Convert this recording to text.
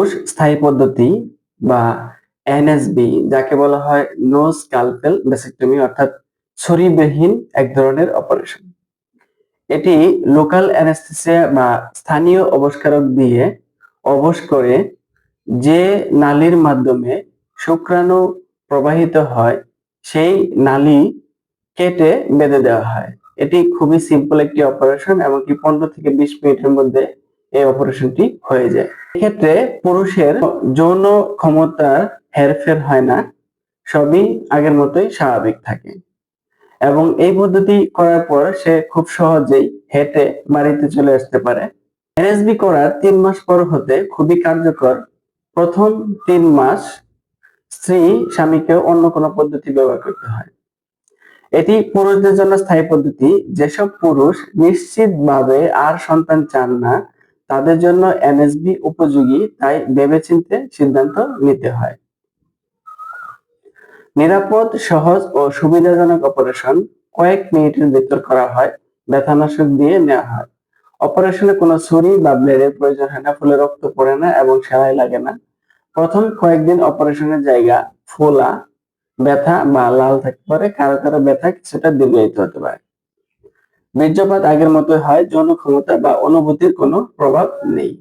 পুরুষ স্থায়ী পদ্ধতি বা এনএসবি, যাকে বলা হয় নো স্কালপেল বেসেক্টমি অর্থাৎ ছুরিবিহীন এক ধরনের অপারেশন এটি লোকাল অ্যানেস্থেসিয়া বা স্থানীয় অবস্কারক দিয়ে অবশ করে যে নালীর মাধ্যমে শুক্রাণু প্রবাহিত হয়, সেই নালী কেটে বেঁধে দেওয়া হয়। এটি খুবই সিম্পল একটি অপারেশন এমনকি পনেরো থেকে বিশ মিনিটের মধ্যে এই অপারেশনটি হয়ে যায়। এক্ষেত্রে পুরুষের যৌন ক্ষমতার হেরফের হয় না, সবই আগের মতোই স্বাভাবিক থাকে। এবং এই পদ্ধতি করার পর সে খুব সহজেই হেঁটে বাড়িতে চলে আসতে পারে। এনএসবি করার তিন মাস পর হতে খুবই কার্যকর। প্রথম তিন মাস স্ত্রী স্বামীকে অন্য কোনো পদ্ধতি ব্যবহার করতে হয়। এটি পুরুষদের জন্য স্থায়ী পদ্ধতি। যেসব পুরুষ নিশ্চিতভাবে আর সন্তান চান না তাদের জন্য এনএসবি উপযোগী, তাই ভেবেচিন্তে সিদ্ধান্ত নিতে হয়। নিরাপদ, সহজ ও সুবিধাজনক অপারেশন কয়েক মিনিটের ভিতর করা হয়, ব্যথানাশক দিয়ে নেওয়া হয়। অপারেশনে কোনো ছুরি বা ব্লেডের প্রয়োজন হয় না, ফলে রক্ত পড়ে না এবং সেলাই লাগে না। প্রথম কয়েকদিন অপারেশনের জায়গা ফোলা, ব্যথা বা লাল থাকতে পারে, কারও কারও ব্যথা কিছুটা দীর্ঘায়িত হতে পারে। বীর্যপাত আগের মতো হয় যৌন ক্ষমতা বা অনুভূতির কোনো প্রভাব নেই।